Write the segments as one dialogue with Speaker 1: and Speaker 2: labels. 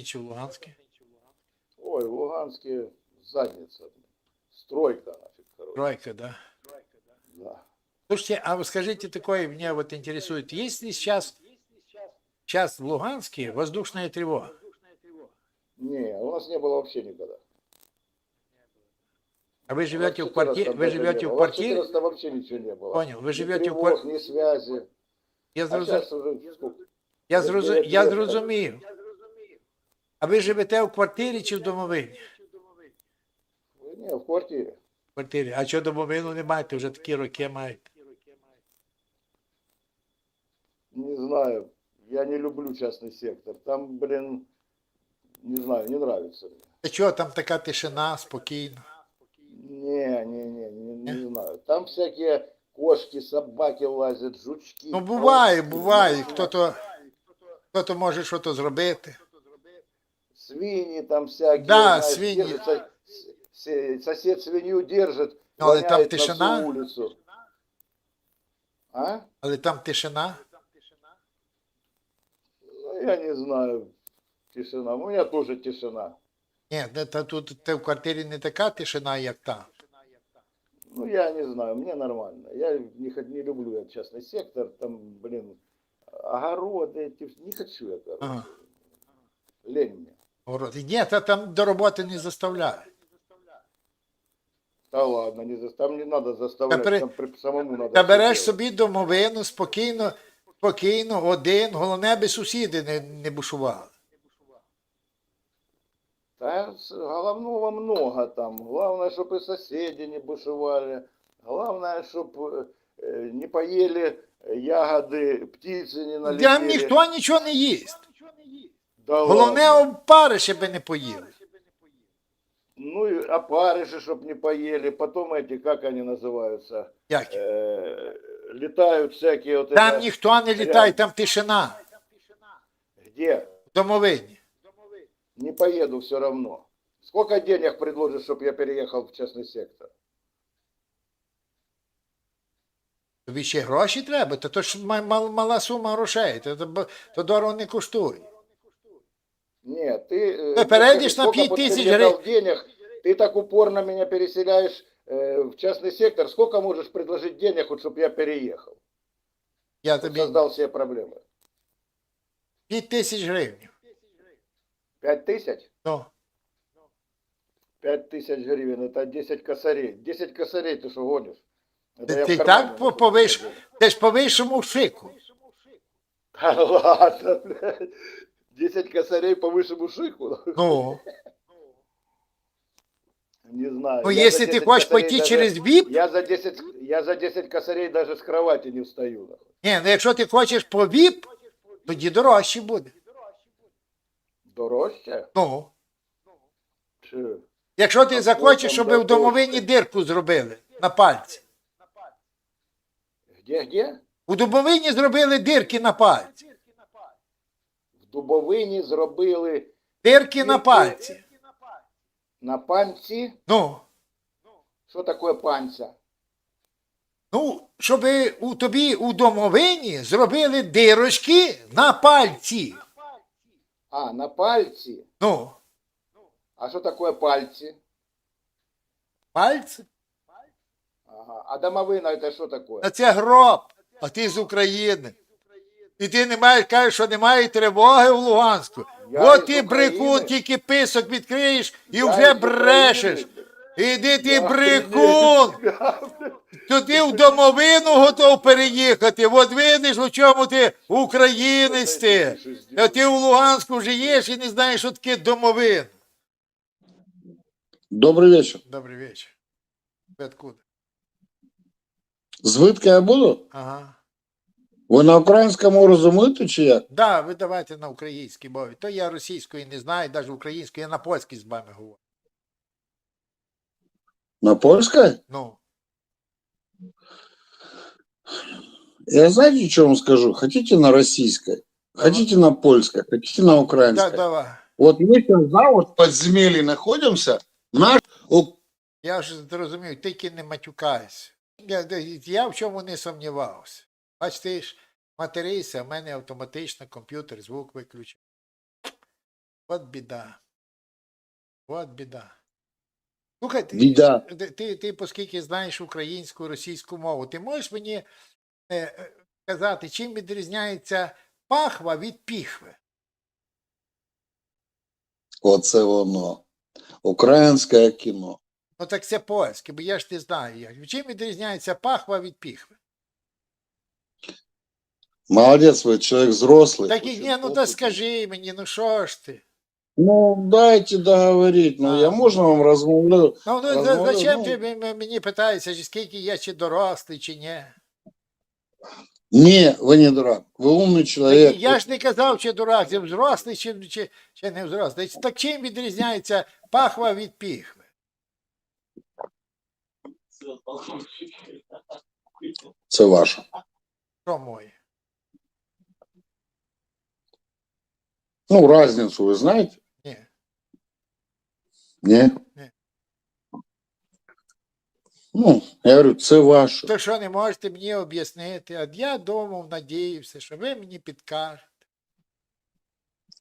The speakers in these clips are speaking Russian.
Speaker 1: Нинче в Луганську?
Speaker 2: Ой, в Луганске задница. Стройка нафиг, короче.
Speaker 1: Тройка, да.
Speaker 2: Да.
Speaker 1: Слушайте, а вы скажите такое, меня вот интересует, есть ли сейчас, сейчас в Луганске воздушная тревога?
Speaker 2: Не, у нас не было вообще никогда.
Speaker 1: А вы живете в
Speaker 2: В 14
Speaker 1: квартире, вы живете в квартире?
Speaker 2: 14 вообще ничего не было.
Speaker 1: Понял, вы живете в квартире.
Speaker 2: ни связи.
Speaker 1: Я,
Speaker 2: А
Speaker 1: зрозу...
Speaker 2: сейчас уже сколько?
Speaker 1: я,
Speaker 2: живете
Speaker 1: я зрозумів. А ви живете в квартирі чи в домовині?
Speaker 2: Не, в квартире.
Speaker 1: В квартирі. А що домовину не маєте? Вже такі роки маєте.
Speaker 2: Не знаю. Я не люблю частный сектор. Там, блин, не знаю, не нравится мне.
Speaker 1: Та чого там така тишина, спокійно?
Speaker 2: Не, не, не, не, не знаю. Там всякие кошки, собаки лазят, жучки.
Speaker 1: Ну буває, буває. Хто-то, хто-то може щось зробити.
Speaker 2: Свиньи там всякие.
Speaker 1: Да,
Speaker 2: знаешь,
Speaker 1: свиньи.
Speaker 2: держится, сосед свинью держит,
Speaker 1: але там
Speaker 2: гоняет на
Speaker 1: тишина.
Speaker 2: всю улицу. А?
Speaker 1: Але там тишина.
Speaker 2: Ну, я не знаю. Тишина. У меня тоже тишина.
Speaker 1: Ні, де- та тут та в квартирі не така тишина, як там.
Speaker 2: Ну, я не знаю, мне нормально. Я не, не люблю я частный сектор, там, блин, огороды эти, не хочу я, короче.
Speaker 1: Ага.
Speaker 2: Лень мне.
Speaker 1: Город. Ні, та там до роботи не заставляє.
Speaker 2: Да ладно, не за... там не надо заставлять,
Speaker 1: при-
Speaker 2: там при- самому надо.
Speaker 1: Та
Speaker 2: всё
Speaker 1: береш
Speaker 2: делать.
Speaker 1: собі домовину, спокійно, спокійно, один, головне, би сусіди не, не бушували.
Speaker 2: Да, с- головного много там. Главное, чтобы и соседи не бушевали. Главное, чтобы не поели ягоды, птицы не налетели.
Speaker 1: Там ніхто нічого не їсть.
Speaker 2: Да
Speaker 1: Головне,
Speaker 2: ладно.
Speaker 1: опариші би не поїли.
Speaker 2: Ну и опарыши, чтобы не поели. Потом эти, как они называются,
Speaker 1: Як?
Speaker 2: э, летают всякие вот
Speaker 1: Там
Speaker 2: это-
Speaker 1: ніхто не літає, там тишина.
Speaker 2: Где?
Speaker 1: В домовині.
Speaker 2: Не поеду все равно. Сколько денег предложишь, чтобы я переехал в частный сектор?
Speaker 1: Тобі ще гроші треба, то, то ж ма- мал- мала сума грошей, то, то, б- то дорого не коштує.
Speaker 2: Нет, ты... э,
Speaker 1: Ты перейдешь на
Speaker 2: сколько
Speaker 1: 5
Speaker 2: бы ты
Speaker 1: тысяч
Speaker 2: мне
Speaker 1: гривен.
Speaker 2: дал денег, ты так упорно меня переселяешь э, в частный сектор. Сколько можешь предложить денег, вот, чтобы я переехал?
Speaker 1: Я
Speaker 2: Чтоб
Speaker 1: тобі
Speaker 2: Создал себе проблемы.
Speaker 1: 5 тисяч гривень.
Speaker 2: Пять тысяч?
Speaker 1: Ну,
Speaker 2: Пять тысяч гривен, это 10 косарей. 10 косарей ты что гонишь? Это
Speaker 1: ти,
Speaker 2: я в
Speaker 1: ти
Speaker 2: кармане
Speaker 1: так по,
Speaker 2: ношу
Speaker 1: по, виш,
Speaker 2: себе.
Speaker 1: ти ж по вищому шику.
Speaker 2: Да ладно, блядь. 10 косарей по высшему шику?
Speaker 1: Ну,
Speaker 2: Не знаю.
Speaker 1: ну
Speaker 2: Я
Speaker 1: якщо
Speaker 2: за
Speaker 1: ти
Speaker 2: 10
Speaker 1: хочеш
Speaker 2: косарей
Speaker 1: пойти
Speaker 2: даже-
Speaker 1: через ВІП,
Speaker 2: Я за 10, я за 10 косарей даже с кровати не встаю. нахуй.
Speaker 1: ні, ну якщо ти хочеш по ВІП, тоді дорожче буде.
Speaker 2: Дорожче?
Speaker 1: Ну,
Speaker 2: Чи?
Speaker 1: якщо ти захочеш, щоб в домовині дирку зробили на пальці.
Speaker 2: Где, где?
Speaker 1: У домовині зробили дирки на пальці.
Speaker 2: Дубовині зробили
Speaker 1: Дирки на пальці.
Speaker 2: на панці.
Speaker 1: Ну,
Speaker 2: Що таке панця?
Speaker 1: ну, щоб у тобі у домовині зробили дирочки на пальці.
Speaker 2: А, на пальці.
Speaker 1: Ну,
Speaker 2: А що таке пальці?
Speaker 1: пальці.
Speaker 2: Ага. А домовина це що таке?
Speaker 1: А це гроб, а ти з України. І ти не маєш, кажеш, що немає тривоги в Луганську.
Speaker 2: Я
Speaker 1: От ти брехун, тільки писок відкриєш і
Speaker 2: Я
Speaker 1: вже брешеш. Іди ти
Speaker 2: Я
Speaker 1: брехун. То ти в домовину готов переїхати. От видиш, у чому ти українець ти. А ти в Луганську живеш і не знаєш, що таке домовин.
Speaker 3: Добрий вечір.
Speaker 1: Добрий вечір. Ви откуда?
Speaker 3: Звідки я буду?
Speaker 1: Ага.
Speaker 3: Ви на українському розумієте чи як?
Speaker 1: Да, ви давайте на українській мові. То я російської не знаю, навіть української, я на польській з вами говорю.
Speaker 3: На польській?
Speaker 1: Ну,
Speaker 3: Я знаете, что вам скажу? Хотите на российской, хотите на польской, хотите на
Speaker 1: да,
Speaker 3: украинской.
Speaker 1: давай.
Speaker 3: Вот мы сейчас, да, вот в находимся. Наш...
Speaker 1: Я ж зрозумів, тільки не матюкайся. Я, я в чому не сумнівався. Бачите ж, материся, в мене автоматично комп'ютер звук виключив. От біда. От біда. Слухай, ти, ти, ти, оскільки знаєш українську російську мову, ти можеш мені е, е, сказати, чим відрізняється пахва від піхви?
Speaker 3: Оце воно. Українське кіно.
Speaker 1: Ну так це польське, бо я ж не знаю. Як. Чим відрізняється пахва від піхви?
Speaker 3: Молодець, ви чоловік взрослий.
Speaker 1: Так
Speaker 3: Очень
Speaker 1: ні, ну то скажи мені, ну що ж ти?
Speaker 3: Ну, дайте договорить. Ну, я можна вам розмовляю?
Speaker 1: Ну, ну
Speaker 3: Розмовляю,
Speaker 1: зачем
Speaker 3: ну.
Speaker 1: ти м- мені питаєшся, чи скільки я чи дорослий, чи ні?
Speaker 3: Ні, ви не дурак. Ви умний
Speaker 1: Так, я ж не казав, чи дурак, чи взрослий, чи, чи, чи не взрослий. Так чим відрізняється пахва від піхви?
Speaker 3: Це ваше.
Speaker 1: Що моє?
Speaker 3: Ну, разницю ви знаєте?
Speaker 1: Ні.
Speaker 3: Ні?
Speaker 1: Ні.
Speaker 3: Ну, я говорю, це ваше.
Speaker 1: То що не можете мені об'яснити? А я думав, надіявся, що ви мені підкажете.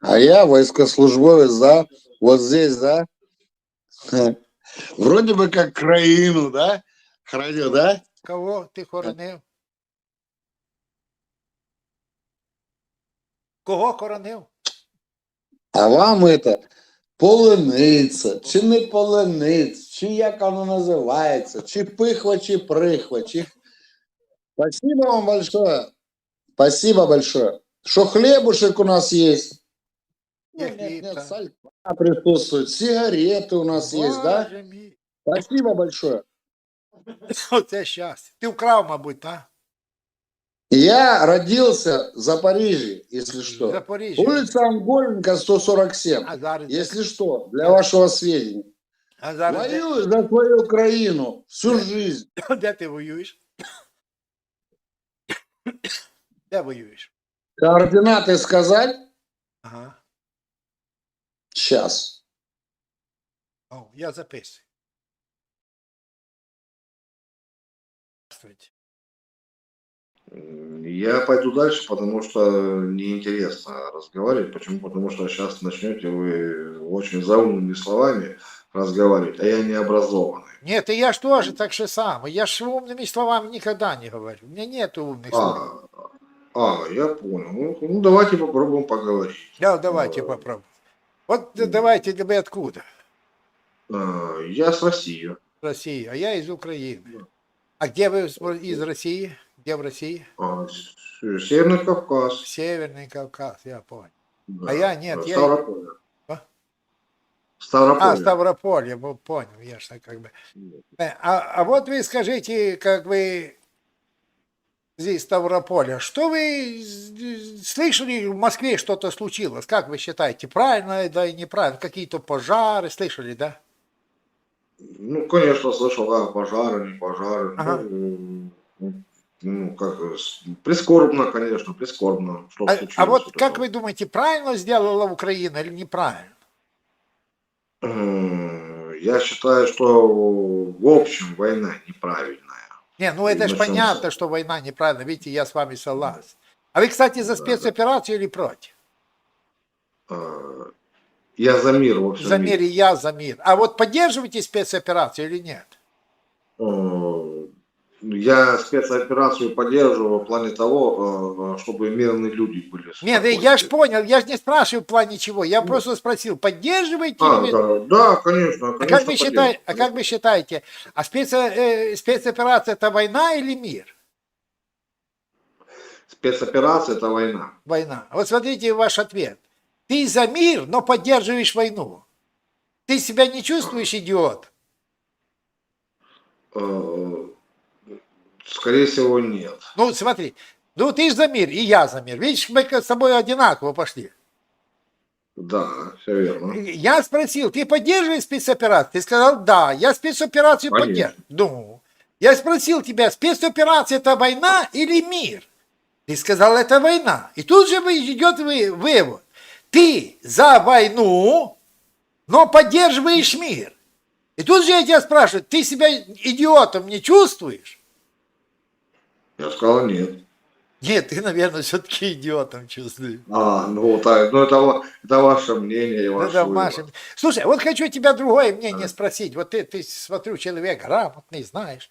Speaker 3: А я войскослужбовец, да? Вот здесь, да? Вроде бы как краину, да? Храню, да?
Speaker 1: Кого ти хоронив? Кого хоронив?
Speaker 3: А вам это полиниця, чи не полиниць, чи як воно називається, чи пихва, чи прихва, чи... Спасибо вам большое. Спасибо большое. Что хлебушек у нас есть. Нет, нет,
Speaker 1: да.
Speaker 3: присутствует, сигареты у нас есть, да?
Speaker 1: Мій.
Speaker 3: Спасибо большое.
Speaker 1: Оце щастя. Ти вкрав, мабуть, так?
Speaker 3: Я родился в Запоріжжі, если что.
Speaker 1: Запоріжжя.
Speaker 3: Улица Ангольника, 147.
Speaker 1: А зараз, де-
Speaker 3: Если что, для вашего сведения.
Speaker 1: а зараз де,
Speaker 3: Воюю за свою Украину всю жизнь.
Speaker 1: де ти воюєш? Де воюєш?
Speaker 3: Координаты сказать?
Speaker 1: Ага.
Speaker 3: Сейчас.
Speaker 1: О, я записую. Здравствуйте.
Speaker 4: Я пойду дальше, потому что неинтересно разговаривать. Почему? Потому что сейчас начнете вы очень заумными словами разговаривать, а я не образованный.
Speaker 1: Нет, и я ж тоже так же самое. Я ж умными словами никогда не говорю. У меня нет умных слов.
Speaker 4: А, а, я понял. Ну, ну, давайте попробуем поговорить.
Speaker 1: Да, давайте попробуем. Вот да, давайте вы откуда?
Speaker 4: А, Я с России.
Speaker 1: России, а я из Украины. А где вы из России? Где в России?
Speaker 4: А, Северный Кавказ.
Speaker 1: Северный Кавказ, я понял.
Speaker 4: Да.
Speaker 1: А я нет, я-
Speaker 4: Ставрополь.
Speaker 1: А?
Speaker 4: Ставрополь.
Speaker 1: А, Ставрополь, я был- понял, я что как бы. Э, А, а вот вы скажите, как вы здесь Ставрополя, что вы слышали, в Москве что-то случилось? Как вы считаете, правильно да и неправильно? Какие-то пожары слышали, да?
Speaker 4: Ну, конечно, слышал, да, пожары, не пожары.
Speaker 1: Ага.
Speaker 4: Ну, ну, как, э, прискорбно, конечно, прискорбно. Что
Speaker 1: А, а вот
Speaker 4: вот
Speaker 1: как
Speaker 4: это.
Speaker 1: вы думаете, правильно сделала Украина или неправильно?
Speaker 4: М, Я считаю, что в общем война неправильная.
Speaker 1: Не, ну это же понятно, что война неправильно. Видите, я с вами согласен. А вы, кстати, за
Speaker 4: Да, да.
Speaker 1: спецоперацию или против?
Speaker 4: Э, Я за мир во всем
Speaker 1: За мир и я за мир. А вот поддерживаете спецоперацию или нет?
Speaker 4: Я спецоперацию поддерживаю в плане того, э, чтобы мирные люди были.
Speaker 1: Нет,
Speaker 4: спокойны.
Speaker 1: я ж понял, я же не спрашиваю в плане чего. Я просто спросил, поддерживаете
Speaker 4: А,
Speaker 1: ли вы?
Speaker 4: да, да, конечно.
Speaker 1: А
Speaker 4: конечно
Speaker 1: как вы считаете, а как вы считаете, а спецо- э, спецоперация это война или мир?
Speaker 4: Спецоперация это война.
Speaker 1: Война. Вот смотрите ваш ответ. Ты за мир, но поддерживаешь войну. Ты себя не чувствуешь идиот?
Speaker 4: Э, Скорее всего, нет.
Speaker 1: Ну, смотри, ну ты же за мир, и я за мир. Видишь, мы с тобой одинаково пошли.
Speaker 4: Да, все верно.
Speaker 1: Я спросил, ты поддерживаешь спецоперацию? Ты сказал, да, я спецоперацию
Speaker 4: Конечно.
Speaker 1: поддерживаю. Ну, я спросил тебя, спецоперация это война или мир? Ты сказал, это война. И тут же идет вы- вывод. Ты за войну, но поддерживаешь мир. И тут же я тебя спрашиваю, ты себя идиотом не чувствуешь?
Speaker 4: Я сказал нет.
Speaker 1: Нет, ты, наверное, все-таки идиотом чувствуешь.
Speaker 4: А, ну, так, ну это, это ваше мнение и
Speaker 1: Ну
Speaker 4: ваше
Speaker 1: да,
Speaker 4: выбор.
Speaker 1: Слушай, вот хочу тебя другое мнение спросить. Вот ты, ты, смотрю, человек грамотный, знаешь.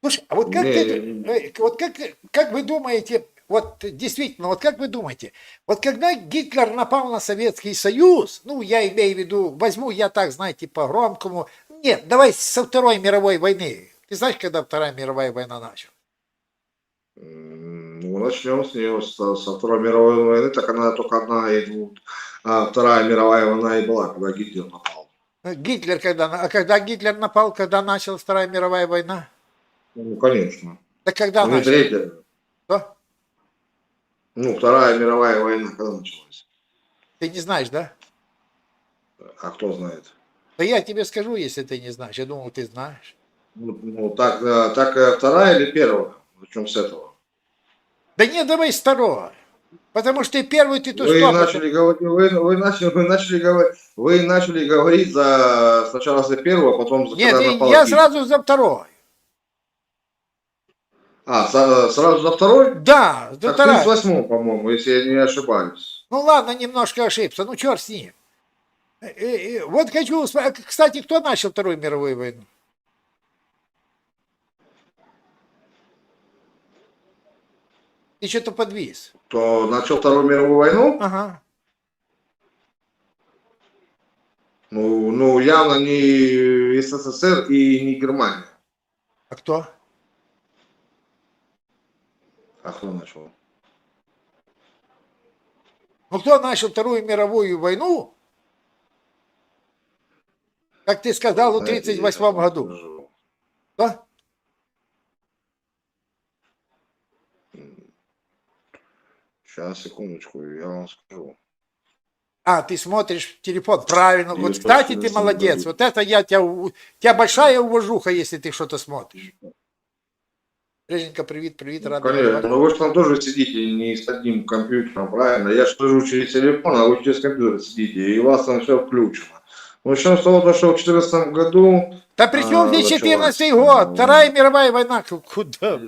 Speaker 1: Слушай, а вот как,
Speaker 4: Не,
Speaker 1: ты,
Speaker 4: не,
Speaker 1: э, вот как, как вы думаете, вот действительно, вот как вы думаете, вот когда Гитлер напал на Советский Союз, ну, я имею в виду, возьму я так, знаете, по-громкому, нет, давай со Второй мировой войны. Ты знаешь, когда Вторая мировая война началась?
Speaker 4: Ну, начнем с нее, со, со Второй мировой войны, так она только одна и двух. А, Вторая мировая война и была, когда Гитлер напал.
Speaker 1: Э, Гитлер, когда, а когда Гитлер напал, когда началась Вторая мировая война?
Speaker 4: Ну, конечно.
Speaker 1: Да когда
Speaker 4: Ну,
Speaker 1: началась?
Speaker 4: третья.
Speaker 1: Что?
Speaker 4: Ну, Вторая мировая война когда началась?
Speaker 1: Ты не знаешь, да?
Speaker 4: А кто знает?
Speaker 1: Да я тебе скажу, если ты не знаешь. Я думал, ты знаешь.
Speaker 4: Ну, ну, так, э, так э, вторая или первая? Начнем с этого.
Speaker 1: Да нет, давай с второго. Потому что первый, ты тут
Speaker 4: Вы начали говорить, вы, вы начали, вы начали говорить, вы начали говорить за сначала за первую, а потом за
Speaker 1: Нет,
Speaker 4: когда
Speaker 1: я, сразу за второй.
Speaker 4: А, за- сразу за второй?
Speaker 1: Да, за второй.
Speaker 4: 38 по-моему, если я не ошибаюсь.
Speaker 1: Ну ладно, немножко ошибся, ну черт с ним. Э, э, э, Вот хочу, кстати, кто начал Вторую мировую войну? Ты что-то подвис.
Speaker 4: То начал Вторую мировую войну,
Speaker 1: Ага.
Speaker 4: ну, ну явно не СССР и не Германия.
Speaker 1: А кто?
Speaker 4: А кто начал?
Speaker 1: Ну кто начал Вторую мировую войну? Как ты сказал, в
Speaker 4: Знаете,
Speaker 1: 1938
Speaker 4: я вам
Speaker 1: году.
Speaker 4: скажу.
Speaker 1: Да?
Speaker 4: Сейчас, секундочку, я вам скажу.
Speaker 1: А, ты смотришь телефон. Правильно.
Speaker 4: И
Speaker 1: Вот, кстати, ты молодец.
Speaker 4: говорит.
Speaker 1: Вот это я тебя... у- тебя большая уважуха, если ты что-то смотришь. Реженька, привет, привет, рад.
Speaker 4: Конечно, но вы же там тоже сидите не с одним компьютером, правильно? Я же слежу через телефон, а вы через компьютер сидите, и у вас там все включено. Начнем с того, что в 2014 году
Speaker 1: Да при чем
Speaker 4: А,
Speaker 1: здесь
Speaker 4: началась.
Speaker 1: 14 год?
Speaker 4: Ну.
Speaker 1: Вторая мировая война. Ку- Куда?